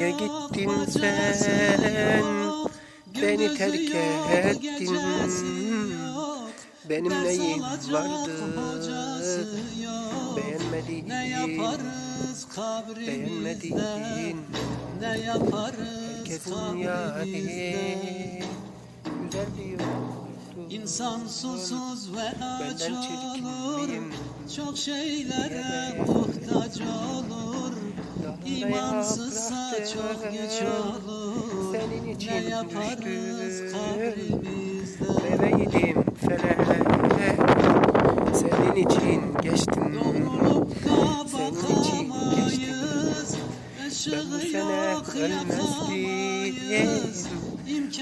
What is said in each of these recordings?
Ya gittin sen. beni terk ettin. Benim neyim vardı. beğenmedin beğenmedin Ne yaparız Herkesin yari güzel yoldu. İnsan susuz ve aç olur? Çok şeylere muhtaç olur İmansızsa çok güç olur. Senin için Ne yaparız kabrimizde Bebeğim felek Senin için geçtim. Doğrulup da bakamayız. Işığı yok yakamayız.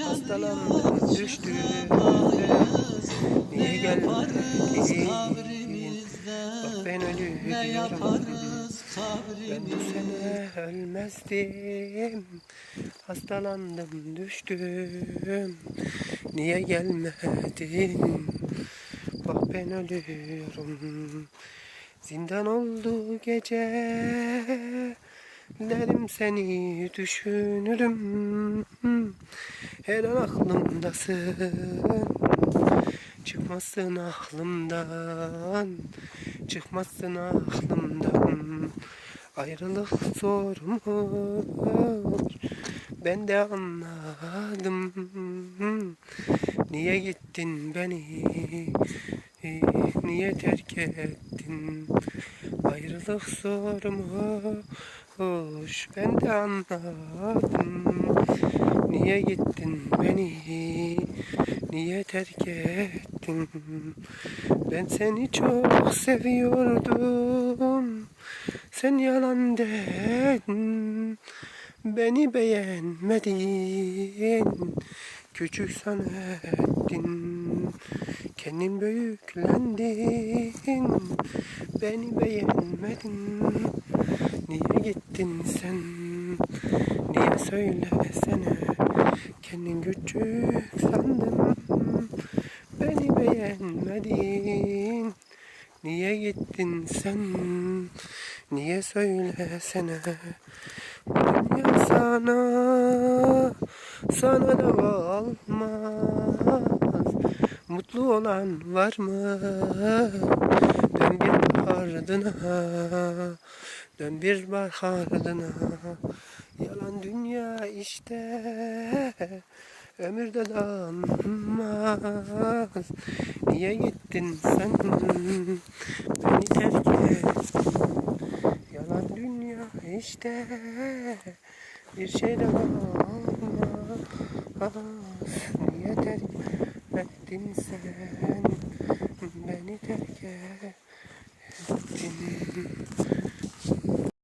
Hastalandım çıkamayız. Niye Ne gelmedin kabrimizde? Bak ben Ne ölüyorum. yaparız Ben bu sene ölmezdim. Hastalandım düştüm. Niye gelmedin? Bak ben ölüyorum. Zindan oldu gece Derim seni düşünürüm. Her an aklımdasın. Çıkmazsın aklımdan. Çıkmazsın aklımdan. Ayrılık zormuş Ben de anladım. Niye gittin beni Niye terk ettin Ayrılık zormuş Ben de anladım. Niye gittin beni? Niye terk ettin? Ben seni çok seviyordum. Sen yalan dedin. Beni beğenmedin. Küçük sanettin Kendin büyüklendin Beni beğenmedin. Niye gittin sen? Niye söylesene? Kendin küçük sandın Beni beğenmedin. Niye gittin sen? Niye söylesene? Dünya sana Sana da olmaz Mutlu olan var mı? Dön bir ardına Dön bir bak ardına Yalan dünya işte Ömürde dayanmaz. Niye gittin sen? Beni terk et. Yalan dünya işte Bir şey de olmaz. Niye terk ettin sen Beni terk ettin